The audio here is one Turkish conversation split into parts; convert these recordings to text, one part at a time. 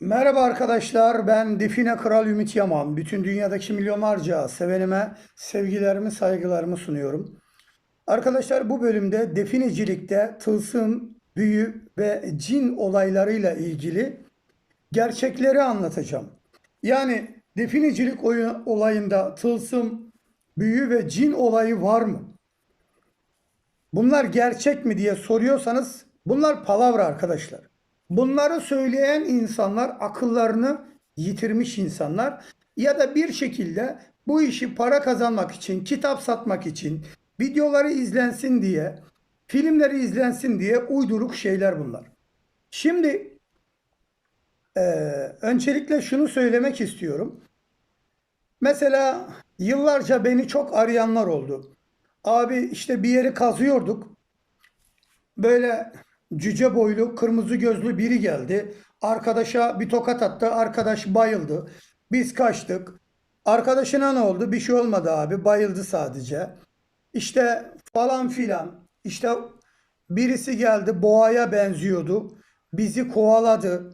Merhaba arkadaşlar, ben Define Kral Ümit Yaman. Bütün dünyadaki milyonlarca sevenime sevgilerimi, saygılarımı sunuyorum. Arkadaşlar bu bölümde definecilikte tılsım, büyü ve cin olaylarıyla ilgili gerçekleri anlatacağım. Yani definecilik olayında tılsım, büyü ve cin olayı var mı? Bunlar gerçek mi diye soruyorsanız bunlar palavra arkadaşlar. Bunları söyleyen insanlar akıllarını yitirmiş insanlar ya da bir şekilde bu işi para kazanmak için, kitap satmak için, videoları izlensin diye, filmleri izlensin diye uyduruk şeyler bunlar. Şimdi eee, öncelikle şunu söylemek istiyorum. Mesela yıllarca beni çok arayanlar oldu. Abi işte bir yeri kazıyorduk. Böyle cüce boylu, kırmızı gözlü biri geldi. Arkadaşa bir tokat attı. Arkadaş bayıldı. Biz kaçtık. Arkadaşına ne oldu? Bir şey olmadı abi. Bayıldı sadece. İşte falan filan. İşte birisi geldi. Boğaya benziyordu. Bizi kovaladı.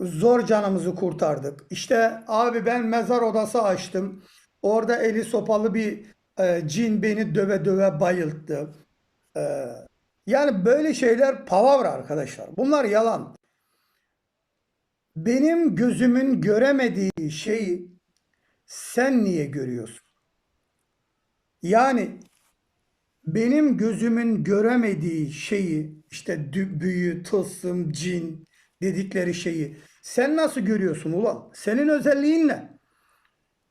Zor canımızı kurtardık. İşte abi ben mezar odası açtım. Orada eli sopalı bir e, cin beni döve döve bayılttı. Yani böyle şeyler palavra arkadaşlar. Bunlar yalan. Benim gözümün göremediği şeyi sen niye görüyorsun? Yani benim gözümün göremediği şeyi işte büyü, tılsım, cin dedikleri şeyi sen nasıl görüyorsun ulan? Senin özelliğin ne?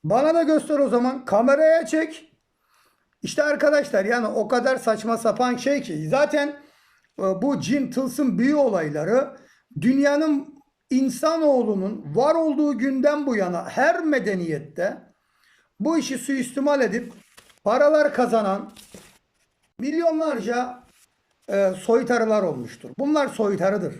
Bana da göster o zaman. Kameraya çek. İşte arkadaşlar yani o kadar saçma sapan şey ki zaten e, bu cin tılsım büyü olayları dünyanın insanoğlunun var olduğu günden bu yana her medeniyette bu işi suistimal edip paralar kazanan milyonlarca e, soytarılar olmuştur. Bunlar soytarıdır.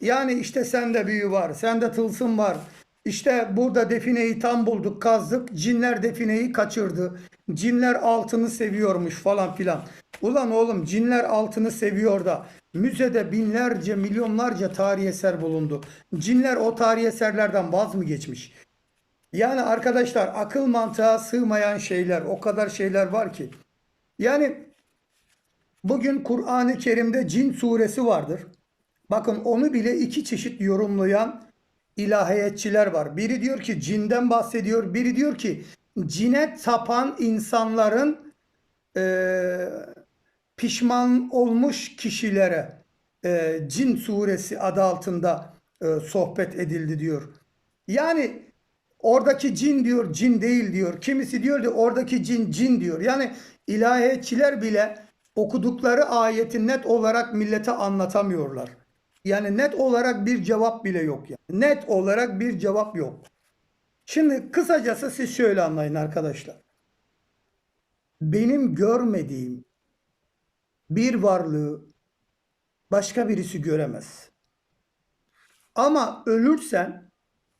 Yani işte sende büyü var, sende tılsım var. İşte burada defineyi tam bulduk, kazdık. Cinler defineyi kaçırdı. Cinler altını seviyormuş falan filan. Ulan oğlum cinler altını seviyor da müzede binlerce, milyonlarca tarihi eser bulundu. Cinler o tarihi eserlerden vaz mı geçmiş? Yani arkadaşlar akıl mantığa sığmayan şeyler, o kadar şeyler var ki. Yani Bugün Kur'an-ı Kerim'de cin suresi vardır. Bakın onu bile iki çeşit yorumlayan ilahiyatçiler var. Biri diyor ki cinden bahsediyor. Biri diyor ki cine tapan insanların eee, pişman olmuş kişilere eee, cin suresi adı altında eee, sohbet edildi diyor. Yani oradaki cin diyor cin değil diyor. Kimisi diyor ki oradaki cin cin diyor. Yani ilahiyatçiler bile okudukları ayeti net olarak millete anlatamıyorlar. Yani net olarak bir cevap bile yok yani. Net olarak bir cevap yok. Şimdi kısacası siz şöyle anlayın arkadaşlar. Benim görmediğim bir varlığı başka birisi göremez. Ama ölürsen,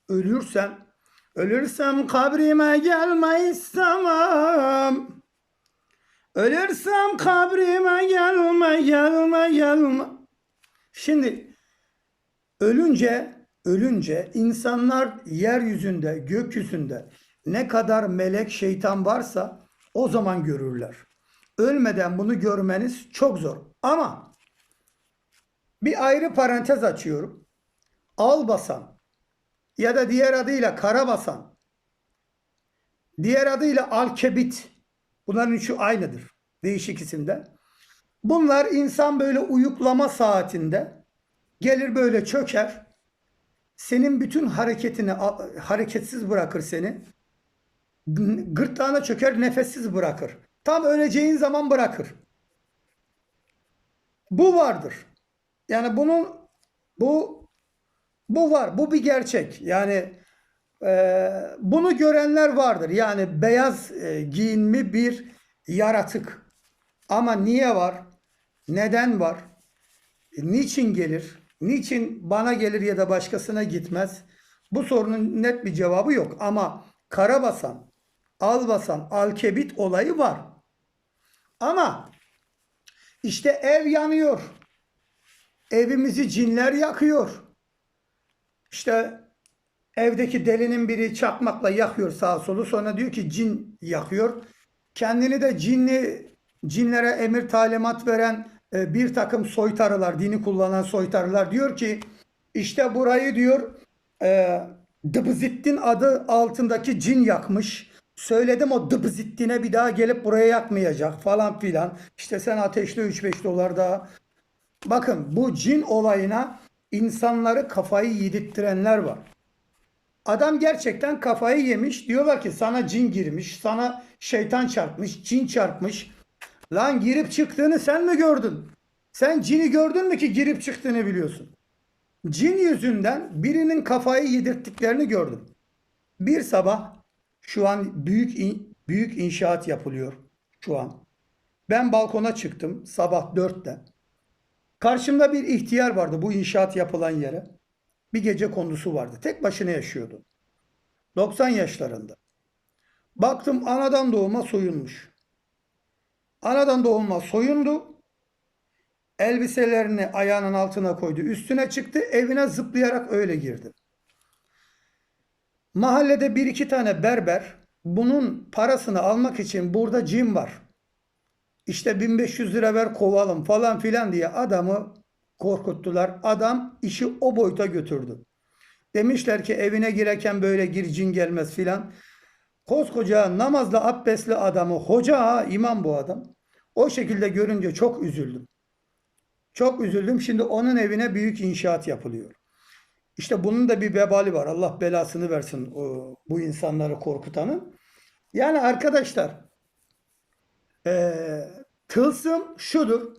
ölürsen, ölürsem kabrime gelme istemem. Ölürsem kabrime gelme, gelme, gelme. Şimdi ölünce, ölünce insanlar yeryüzünde, gökyüzünde ne kadar melek, şeytan varsa o zaman görürler. Ölmeden bunu görmeniz çok zor. Ama bir ayrı parantez açıyorum. Albasan ya da diğer adıyla karabasan, diğer adıyla alkebit. Bunların üçü aynıdır. Değişik isimde. Bunlar insan böyle uyuklama saatinde gelir böyle çöker. Senin bütün hareketini hareketsiz bırakır seni. Gırtlağına çöker nefessiz bırakır. Tam öleceğin zaman bırakır. Bu vardır. Yani bunun bu bu var. Bu bir gerçek. Yani e, bunu görenler vardır. Yani beyaz e, giyinmi bir yaratık. Ama niye var? Neden var? E, Niçin gelir? Niçin bana gelir ya da başkasına gitmez? Bu sorunun net bir cevabı yok. Ama karabasan, albasan, alkebit olayı var. Ama işte ev yanıyor. Evimizi cinler yakıyor. İşte Evdeki delinin biri çakmakla yakıyor sağa solu. Sonra diyor ki cin yakıyor. Kendini de cinli cinlere emir talimat veren e, bir takım soytarılar, dini kullanan soytarılar diyor ki işte burayı diyor e, Dıbızittin adı altındaki cin yakmış. Söyledim o Dıbızittin'e bir daha gelip buraya yakmayacak falan filan. İşte sen ateşle 3-5 dolar daha. Bakın bu cin olayına insanları kafayı yedirttirenler var. Adam gerçekten kafayı yemiş. Diyorlar ki sana cin girmiş, sana şeytan çarpmış, cin çarpmış. Lan girip çıktığını sen mi gördün? Sen cini gördün mü ki girip çıktığını biliyorsun? Cin yüzünden birinin kafayı yedirttiklerini gördüm. Bir sabah şu an büyük in- büyük inşaat yapılıyor şu an. Ben balkona çıktım sabah 4'te. Karşımda bir ihtiyar vardı bu inşaat yapılan yere. Bir gece kondusu vardı. Tek başına yaşıyordu. 90 yaşlarında. Baktım anadan doğma soyunmuş. Anadan doğma soyundu. Elbiselerini ayağının altına koydu. Üstüne çıktı. Evine zıplayarak öyle girdi. Mahallede bir iki tane berber bunun parasını almak için burada cin var. İşte 1500 lira ver kovalım falan filan diye adamı korkuttular. Adam işi o boyuta götürdü. Demişler ki evine girerken böyle gir cin gelmez filan. Koskoca namazlı abdestli adamı hoca ha imam bu adam. O şekilde görünce çok üzüldüm. Çok üzüldüm. Şimdi onun evine büyük inşaat yapılıyor. İşte bunun da bir vebali var. Allah belasını versin bu insanları korkutanın. Yani arkadaşlar eee, tılsım şudur.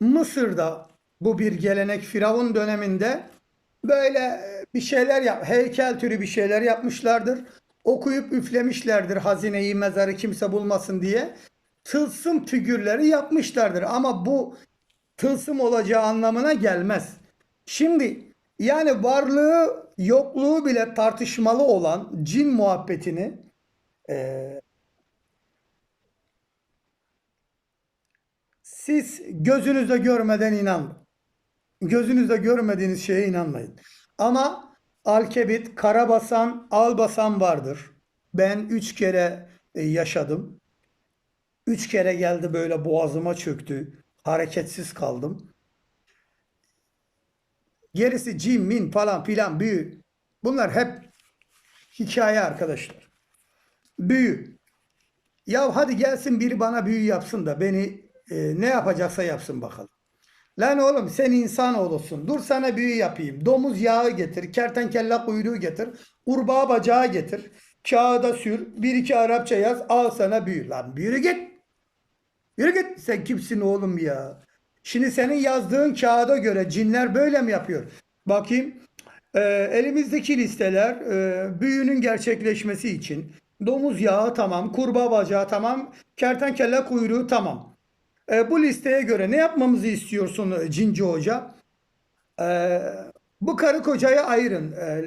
Mısır'da bu bir gelenek Firavun döneminde böyle bir şeyler yap, heykel türü bir şeyler yapmışlardır. Okuyup üflemişlerdir hazineyi mezarı kimse bulmasın diye. Tılsım figürleri yapmışlardır ama bu tılsım olacağı anlamına gelmez. Şimdi yani varlığı yokluğu bile tartışmalı olan cin muhabbetini eee, siz gözünüzle görmeden inanmayın. Gözünüzle görmediğiniz şeye inanmayın. Ama alkebit, karabasan, albasan vardır. Ben üç kere e, yaşadım. Üç kere geldi böyle boğazıma çöktü. Hareketsiz kaldım. Gerisi cin, min falan filan büyü. Bunlar hep hikaye arkadaşlar. Büyü. Ya hadi gelsin biri bana büyü yapsın da beni e, ne yapacaksa yapsın bakalım. Lan oğlum sen insan olursun. Dur sana büyü yapayım. Domuz yağı getir. Kertenkele kuyruğu getir. Kurbağa bacağı getir. Kağıda sür. Bir iki Arapça yaz. Al sana büyü. Lan yürü git. Yürü git. Sen kimsin oğlum ya? Şimdi senin yazdığın kağıda göre cinler böyle mi yapıyor? Bakayım. Ee, elimizdeki listeler e, büyünün gerçekleşmesi için domuz yağı tamam, kurbağa bacağı tamam, kertenkele kuyruğu tamam. E, bu listeye göre ne yapmamızı istiyorsun Cinci Hoca? E, bu karı kocayı ayırın. E,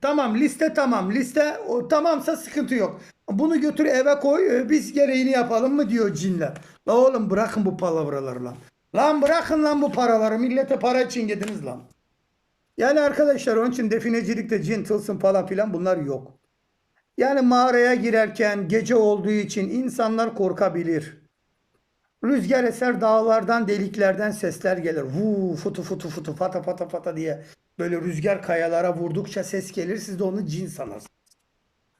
tamam liste tamam. Liste o, tamamsa sıkıntı yok. Bunu götür eve koy e, biz gereğini yapalım mı diyor cinler. La oğlum bırakın bu palavraları lan. Lan bırakın lan bu paraları. Millete para için yediniz lan. Yani arkadaşlar onun için definecilikte cin, tılsım falan filan bunlar yok. Yani mağaraya girerken gece olduğu için insanlar korkabilir. Rüzgar eser dağlardan deliklerden sesler gelir. Vuu futu futu futu fata fata fata diye böyle rüzgar kayalara vurdukça ses gelir. Siz de onu cin sanarsınız.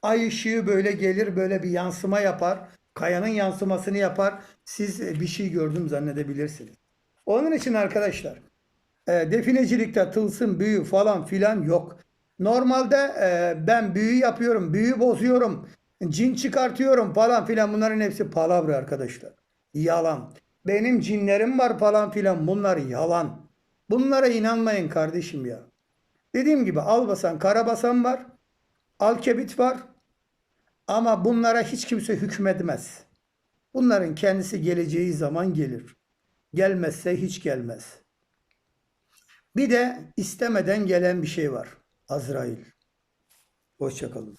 Ay ışığı böyle gelir böyle bir yansıma yapar. Kayanın yansımasını yapar. Siz e, bir şey gördüm zannedebilirsiniz. Onun için arkadaşlar e, definecilikte tılsım büyü falan filan yok. Normalde e, ben büyü yapıyorum, büyü bozuyorum, cin çıkartıyorum falan filan bunların hepsi palavra arkadaşlar. Yalan. Benim cinlerim var falan filan bunlar yalan. Bunlara inanmayın kardeşim ya. Dediğim gibi albasan, karabasan var. Alkebit var. Ama bunlara hiç kimse hükmetmez. Bunların kendisi geleceği zaman gelir. Gelmezse hiç gelmez. Bir de istemeden gelen bir şey var. Azrail. Hoşçakalın.